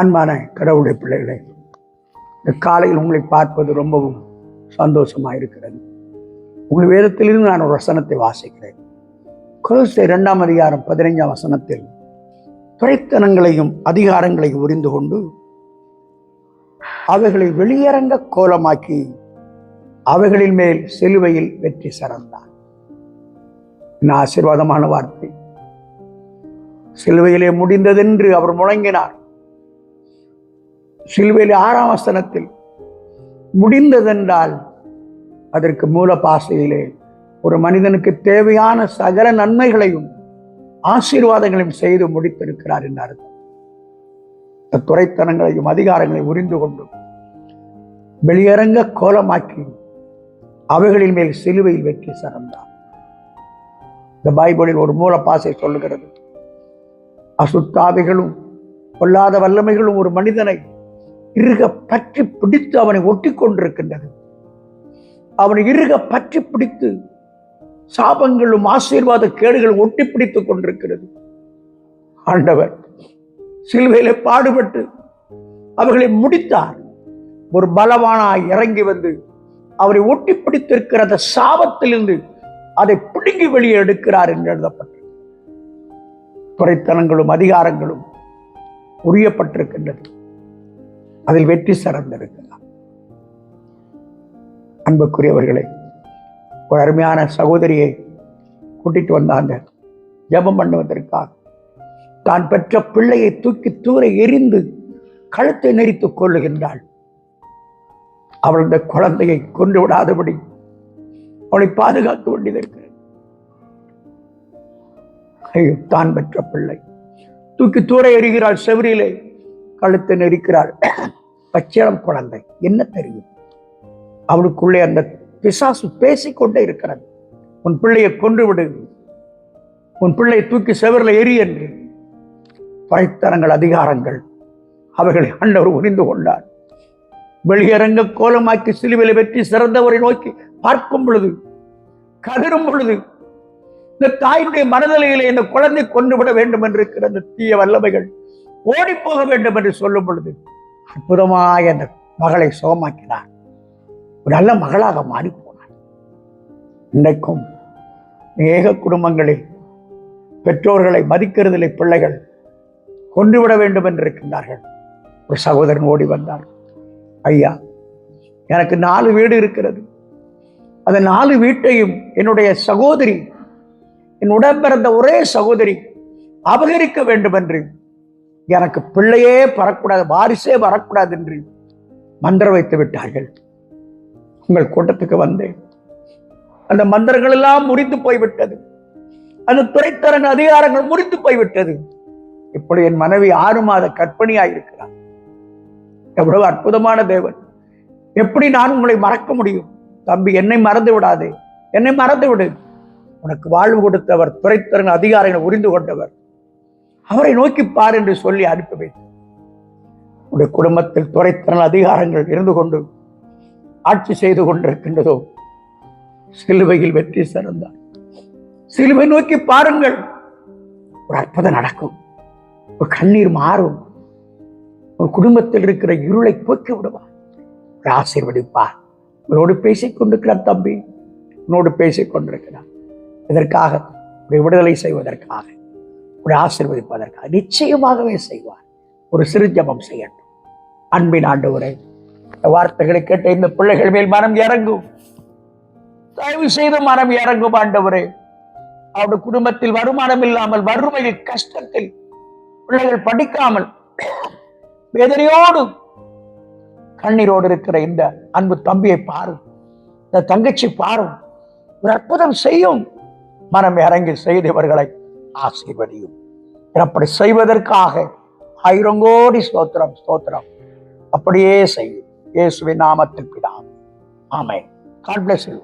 அன்பான கடவுளுடைய பிள்ளைகளே இந்த காலையில் உங்களை பார்ப்பது ரொம்பவும் சந்தோஷமாக இருக்கிறது உங்கள் வேதத்திலிருந்து நான் ஒரு வசனத்தை வாசிக்கிறேன். குலசை இரண்டாம் அதிகாரம் பதினைஞ்சாம் வசனத்தில் துறைத்தனங்களையும் அதிகாரங்களையும் உரிந்து கொண்டு அவைகளை வெளியரங்க கோலமாக்கி அவைகளின் மேல் சிலுவையில் வெற்றி சிறந்தார். என்ன ஆசீர்வாதமான வார்த்தை சிலுவையிலே முடிந்ததென்று அவர் முழங்கினார். சிலுவையில் ஆறாம் வசனத்தில் முடிந்ததென்றால் அதற்கு மூல பாசையிலே ஒரு மனிதனுக்கு தேவையான சகல நன்மைகளையும் ஆசீர்வாதங்களையும் செய்து முடித்திருக்கிறார் என்று அர்த்தம். இந்த துறைத்தனங்களையும் அதிகாரங்களையும் உறிந்து கொண்டும் வெளியரங்க கோலமாக்கி அவைகளின் மேல் சிலுவையில் வெற்றி சிறந்தார். இந்த பைபிளில் ஒரு மூல பாசை சொல்லுகிறது. அசுத்தாவிகளும் கொல்லாத வல்லமைகளும் ஒரு மனிதனை இருக பற்றி பிடித்து அவனை ஒட்டி கொண்டிருக்கின்றது அவனை இருக பற்றி பிடித்து சாபங்களும் ஆசீர்வாத கேடுகளும் ஒட்டி பிடித்துக் கொண்டிருக்கிறது. ஆண்டவர் சிலுவையில பாடுபட்டு அவர்களை முடித்தார். ஒரு பலவானாய் இறங்கி வந்து அவரை ஒட்டி பிடித்திருக்கிற அந்த சாபத்திலிருந்து அதை பிடுங்கி வெளியே எடுக்கிறார் என்று எழுதப்பட்டது. துறைத்தனங்களும் அதிகாரங்களும் உரியப்பட்டிருக்கின்றது அதில் வெற்றி சிறந்திருக்கிறார் அன்புக்குரியவர்களே ஒரு அருமையான சகோதரியை கூட்டிட்டு வந்தாங்க ஜெபம் பண்ணுவதற்காக தான் பெற்ற பிள்ளையை தூக்கி தூர எரிந்து கழுத்தை நெறித்துக் கொள்ளுகின்றாள். அவள் இந்த குழந்தையை கொண்டு விடாதபடி அவளை பாதுகாக்க கொண்டிருக்கிறார் ஐயோ தான் பெற்ற பிள்ளை தூக்கி தூர எறிகிறாள் செவரிலே கழுத்தை நெரிக்கிறாள். பச்சிளம் குழந்தை என்ன தெரியும்? அவளுக்குள்ளே அந்த பிசாசு பேசிக்கொண்டே இருக்கிறது. உன் பிள்ளையை கொன்று விடு. உன் பிள்ளையை தூக்கி செவரில் எரி என்று. பழித்தனங்கள் அதிகாரங்கள். அவைகளை ஆண்டவர் உரிந்து கொண்டார். வெளியரங்க கோலமாக்கி சிலுவையில வெற்றி சிறந்தவரை நோக்கி பார்க்கும் பொழுது கதரும் பொழுது இந்த தாயினுடைய மனநிலையிலே இந்த குழந்தை கொண்டு விட வேண்டும் என்று இருக்கிற அந்த தீய வல்லமைகள் ஓடி போக வேண்டும் என்று சொல்லும் பொழுது அற்புதமாய் அந்த மகளை சுகமாக்கினார். ஒரு நல்ல மகளாக மாறி போனார் இன்றைக்கும் ஏக குடும்பங்களில் பெற்றோர்களை மதிக்கிறதில்லை பிள்ளைகள் கொண்டுவிட வேண்டும் என்று இருக்கின்றார்கள். ஒரு சகோதரன் ஓடி வந்தார். ஐயா எனக்கு நாலு வீடு இருக்கிறது. அந்த நாலு வீட்டையும் என்னுடைய சகோதரி என் உடன்பிறந்த ஒரே சகோதரி அபகரிக்க வேண்டும் என்று எனக்கு பிள்ளையே வரக்கூடாது வாரிசே வரக்கூடாது என்று மந்திரம் வைத்து விட்டார்கள். உங்கள் கூட்டத்துக்கு வந்தேன். அந்த மந்திரங்கள் எல்லாம் முறிந்து போய்விட்டது. அந்த துறைத்தரன் அதிகாரங்கள் முறித்து போய்விட்டது. இப்படி என் மனைவி ஆறு மாத கற்பணியாய் இருக்கிறார். எவ்வளவு அற்புதமான தேவன். எப்படி நான் உங்களை மறக்க முடியும்? தம்பி என்னை மறந்து விடாதே. என்னை மறந்து விடு. உனக்கு வாழ்வு கொடுத்தவர் துறைத்தரன் அதிகாரங்களை உரிந்து கொண்டவர். அவரை நோக்கி பார் என்று சொல்லி அனுப்பி வைத்தார் உடைய குடும்பத்தில் துறைத்திறன் அதிகாரங்கள் இருந்து கொண்டு ஆட்சி செய்து கொண்டிருக்கின்றதோ சிலுவையில் வெற்றி சிறந்தார். சிலுவை நோக்கி பாருங்கள். ஒரு அற்புதம் நடக்கும். ஒரு கண்ணீர் மாறும். ஒரு குடும்பத்தில் இருக்கிற இருளை போக்கி விடுவார். ஒரு ஆசீர்வதிப்பார். உன்னோடு பேசிக் கொண்டிருக்கிறார் தம்பி. உன்னோடு பேசிக் கொண்டிருக்கிறார். இதற்காக விடுதலை செய்வதற்காக. உடைய ஆசீர்வதிப்பதற்காக நிச்சயமாகவே செய்வார். ஒரு சிறு ஜபம் செய்யட்டும். அன்பின் ஆண்டு உரை இந்த வார்த்தைகளை கேட்ட இந்த பிள்ளைகள் மேல் மனம் இறங்கும். தயவு செய்து மனம் இறங்கும் ஆண்டவரே. அவருடைய குடும்பத்தில் வருமானம் இல்லாமல் வறுமையில் கஷ்டத்தில் பிள்ளைகள் படிக்காமல் வேதனையோடு கண்ணீரோடு இருக்கிற இந்த அன்பு தம்பியை பாரு இந்த தங்கச்சி பாரும். ஒரு அற்புதம் செய்யும். மனம் இறங்கி செய்தவர்களை ஆசீர்வதியும். அப்படி செய்வதற்காக ஆயிரம் கோடி ஸ்தோத்திரம் ஸ்தோத்திரம். அப்படியே செய்யும் இயேசுவின் நாமத்தில் பிதா. ஆமை காட் பிளஸ் யூ